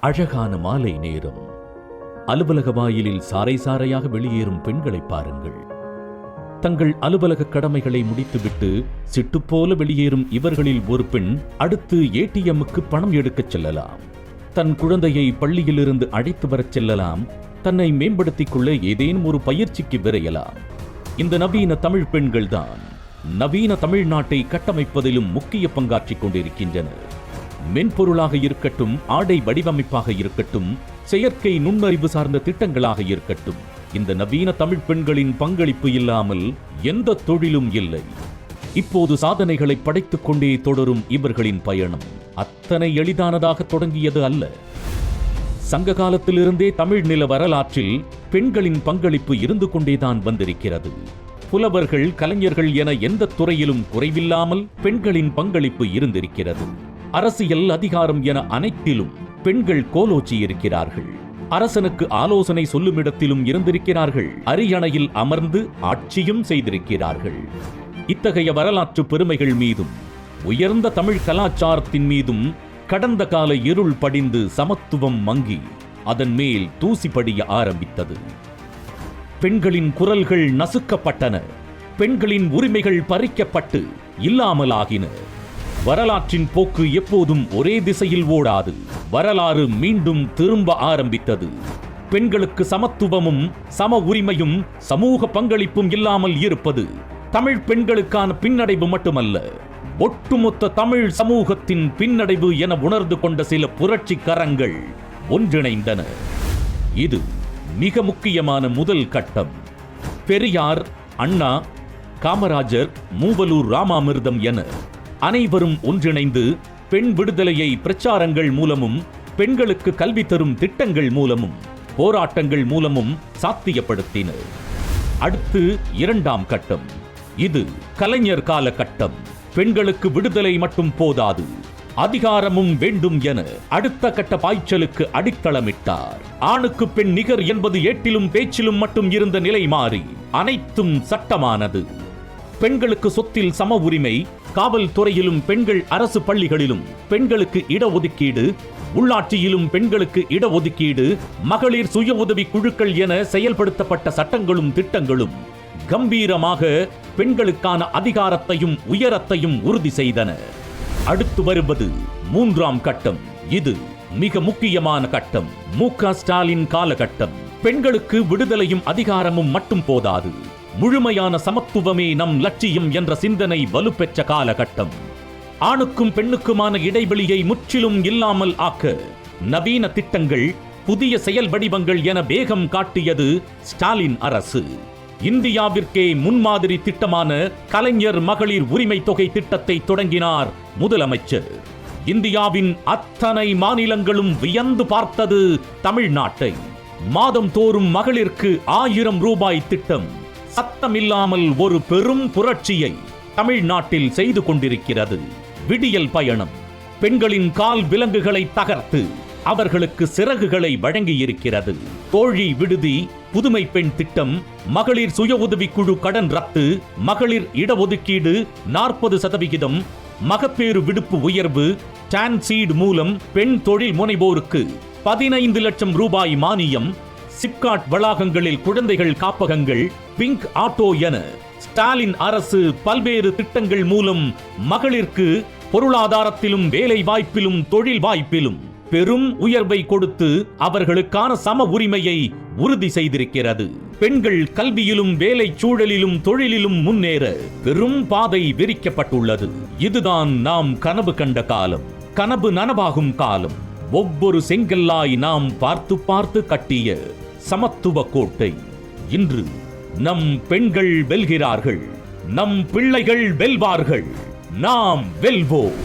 அழகான மாலை நேரம். அலுவலக வாயிலில் சாறை சாரையாக வெளியேறும் பெண்களை பாருங்கள். தங்கள் அலுவலக கடமைகளை முடித்துவிட்டு சிட்டுப்போல வெளியேறும் இவர்களில் ஒரு பெண் அடுத்து ஏடிஎம்முக்கு பணம் எடுக்கச் செல்லலாம். தன் குழந்தையை பள்ளியிலிருந்து அழைத்து வரச் செல்லலாம். தன்னை மேம்படுத்திக் கொள்ள ஏதேனும் ஒரு பயிற்சிக்கு விரையலாம். இந்த நவீன தமிழ் பெண்கள்தான். நவீன தமிழ்நாட்டை கட்டமைப்பதிலும் முக்கிய பங்காற்றிக் கொண்டிருக்கின்றனர். மென்பொருளாக இருக்கட்டும் ஆடை வடிவமைப்பாக இருக்கட்டும் செயற்கை நுண்ணறிவு சார்ந்த திட்டங்களாக இருக்கட்டும். இந்த நவீன தமிழ் பெண்களின் பங்களிப்பு இல்லாமல் எந்த தொழிலும் இல்லை. இப்போது சாதனைகளை படைத்துக் கொண்டே தொடரும் இவர்களின் பயணம் அத்தனை எளிதானதாக தொடங்கியது அல்ல. சங்க காலத்திலிருந்தே தமிழ் நில வரலாற்றில் பெண்களின் பங்களிப்பு இருந்து கொண்டேதான் வந்திருக்கிறது. புலவர்கள் கலைஞர்கள் என எந்த துறையிலும் குறைவில்லாமல் பெண்களின் பங்களிப்பு இருந்திருக்கிறது. அரசியல் அதிகாரம் என அனைத்திலும் பெண்கள் கோலோச்சி இருக்கிறார்கள் அரசனுக்கு ஆலோசனை சொல்லும் இடத்திலும் இருந்திருக்கிறார்கள். அரியணையில் அமர்ந்து ஆட்சியும் செய்திருக்கிறார்கள். இத்தகைய வரலாற்று பெருமைகள் மீதும் உயர்ந்த தமிழ் கலாச்சாரத்தின் மீதும் கடந்த கால இருள் படிந்து சமத்துவம் மங்கி அதன் மேல் தூசி படிய ஆரம்பித்தது. பெண்களின் குரல்கள் நசுக்கப்பட்டன. பெண்களின் உரிமைகள் பறிக்கப்பட்டு இல்லாமலாகின. வரலாற்றின் போக்கு எப்போதும் ஒரே திசையில் ஓடாது. வரலாறு மீண்டும் திரும்ப ஆரம்பித்தது. பெண்களுக்கு சமத்துவமும் சம உரிமையும் சமூக பங்களிப்பும் இல்லாமல் இருப்பது தமிழ் பெண்களுக்கான பின்னடைவு மட்டுமல்ல. ஒட்டுமொத்த தமிழ் சமூகத்தின் பின்னடைவு என உணர்ந்து கொண்ட சில புரட்சி கரங்கள் ஒன்றிணைந்தன. இது மிக முக்கியமான முதல் கட்டம். பெரியார் அண்ணா காமராஜர் மூவலூர் ராமாமிர்தம் என அனைவரும் ஒன்றிணைந்து பெண் விடுதலையை பிரச்சாரங்கள் மூலமும் பெண்களுக்கு கல்வி தரும் திட்டங்கள் மூலமும் போராட்டங்கள் மூலமும் சாத்தியப்படுத்தினர். அடுத்து இரண்டாம் கட்டம். இது கலைஞர் கால கட்டம் பெண்களுக்கு விடுதலை மட்டும் போதாது. அதிகாரமும் வேண்டும் என அடுத்த கட்ட பாய்ச்சலுக்கு அடித்தளமிட்டார். ஆணுக்கு பெண் நிகர் என்பது ஏட்டிலும் பேச்சிலும் மட்டும் இருந்த நிலை மாறி அனைத்தும் சட்டமானது. பெண்களுக்கு சொத்தில் சம உரிமை காவல்துறையிலும் பெண்கள் அரசு பள்ளிகளிலும் பெண்களுக்கு இடஒதுக்கீடு உள்ளாட்சியிலும் பெண்களுக்கு இடஒதுக்கீடு மகளிர் சுய உதவி குழுக்கள் என செயல்படுத்தப்பட்ட சட்டங்களும் திட்டங்களும் கம்பீரமாக பெண்களுக்கான அதிகாரத்தையும் உயரத்தையும் உறுதி செய்தன. அடுத்து வருவது மூன்றாம் கட்டம். இது மிக முக்கியமான கட்டம். மு க ஸ்டாலின் காலகட்டம். பெண்களுக்கு விடுதலையும் அதிகாரமும் மட்டும் போதாது. முழுமையான சமத்துவமே நம் லட்சியம் என்ற சிந்தனை வலுப்பெற்ற காலகட்டம். ஆணுக்கும் பெண்ணுக்குமான இடைவெளியை முற்றிலும் இல்லாமல் ஆக்க நவீன திட்டங்கள் புதிய செயல் வடிவங்கள் என வேகம் காட்டியது ஸ்டாலின் அரசு. இந்தியாவிற்கே முன்மாதிரி திட்டமான கலைஞர் மகளிர் உரிமை தொகை திட்டத்தை தொடங்கினார் முதலமைச்சர். இந்தியாவின் அத்தனை மாநிலங்களும் வியந்து பார்த்தது தமிழ்நாட்டை. மாதம் தோறும் மகளிருக்கு ஆயிரம் ரூபாய் திட்டம். சத்தமில்லாமல் ஒரு பெரும் புரட்சியை தமிழ்நாட்டில் செய்து கொண்டிருக்கிறது. விடியல் பயணம். பெண்களின் கால் விலங்குகளை தகர்த்து அவர்களுக்கு சிறகுகளை வழங்கியிருக்கிறது. தோழி விடுதி புதுமை பெண் திட்டம் மகளிர் சுய உதவிக்குழு கடன் ரத்து மகளிர் இடஒதுக்கீடு நாற்பது சதவிகிதம் மகப்பேறு விடுப்பு உயர்வு டான்சீட் மூலம் பெண் தொழில் முனைவோருக்கு பதினைந்து லட்சம் ரூபாய் மானியம் சிப்காட் வளாகங்களில் குழந்தைகள் காப்பகங்கள் பிங்க் ஆட்டோ என ஸ்டாலின் அரசு பல்வேறு திட்டங்கள் மூலம் மகளிருக்கு பொருளாதாரத்திலும் வேலை வாய்ப்பிலும் தொழில் வாய்ப்பிலும் பெரும் உயர்வை கொடுத்து அவர்களுக்கான சம உரிமையை உறுதி செய்திருக்கிறது. பெண்கள் கல்வியிலும் வேலை சூழலிலும் தொழிலிலும் முன்னேற பெரும் பாதை விரிக்கப்பட்டுள்ளது. இதுதான் நாம் கனவு கண்ட காலம். கனவு நனவாகும் காலம். ஒவ்வொரு செங்கல்லாய் நாம் பார்த்து பார்த்து கட்டிய சமத்துவ கோட்டை. இன்று நம் பெண்கள் வெல்கிறார்கள் நம் பிள்ளைகள் வெல்வார்கள் நாம் வெல்வோம்.